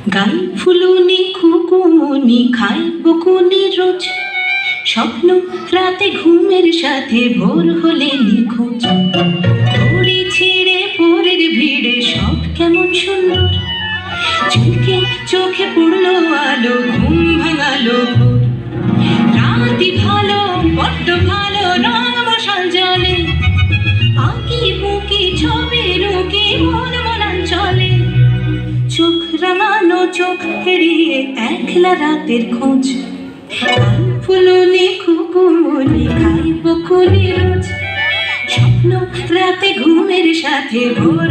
কাল ফুলুনি খুকুমনি খায় বকুনি রোজ। স্বপ্ন রাতে ঘুমের সাথে ভোর হলে নিখোঁজ। দড়ি ছিঁড়ে পরের ভিড়ে সব কেমন সুন্দর। চোখে চোখে পড়ল আলো, ঘুম ভাঙালো রাতি ভালো, বড্ড ভালো, রং জলে। আঁকি বুকি ছবি রুকি মন মনান চলে। চোখ রাঙানো চোখ হেরিয়ে একলা রাতের খোঁজ। কাল ফুলুনি খুকুমনি খাই বকুনি রোজ। স্বপ্ন রাতে ঘুমের সাথে ভোর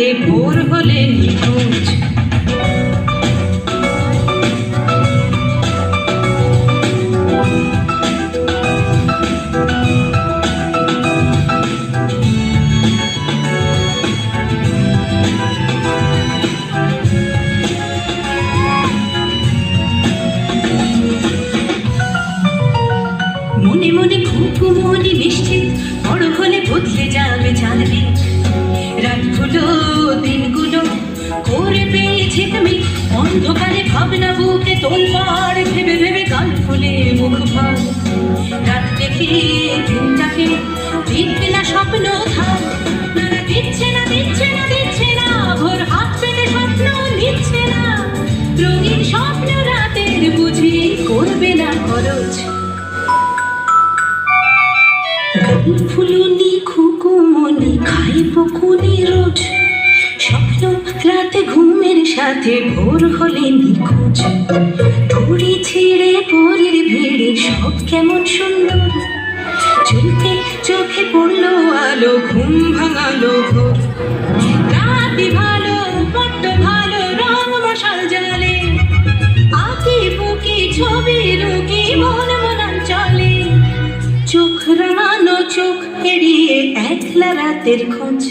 ঘুমের সাথে ভোর হলে নিখোঁজ তুমি অন্ধকারে ভাবনা বুকে তোলবার ভেবে ভেবে গান ফুলে মুখ ভার। রাত দেখে দিনটাকে দিচ্ছে না স্বপ্ন ধার। দিচ্ছে না দিচ্ছে না দিচ্ছে না। ভোর হাত পেতে স্বপ্ন নিচ্ছে না। রঙিন স্বপ্ন রাতের বুঝি করবে না খরচ। সাথে ভোর হলে নিখোঁজ। দড়ি ছিঁড়ে পরের ভিড়ে সব কেমন সুন্দর। চোখে চোখে পড়ল আলো, ঘুম ভাঙালো ভোর। রাতি ভালো বড্ড ভালো, রং মশাল জ্বালে আঁকি বুকি ছবি রুকি মন মনান চলে। চোখ রাঙানো, চোখ এড়িয়ে একলা রাতের খোঁজ।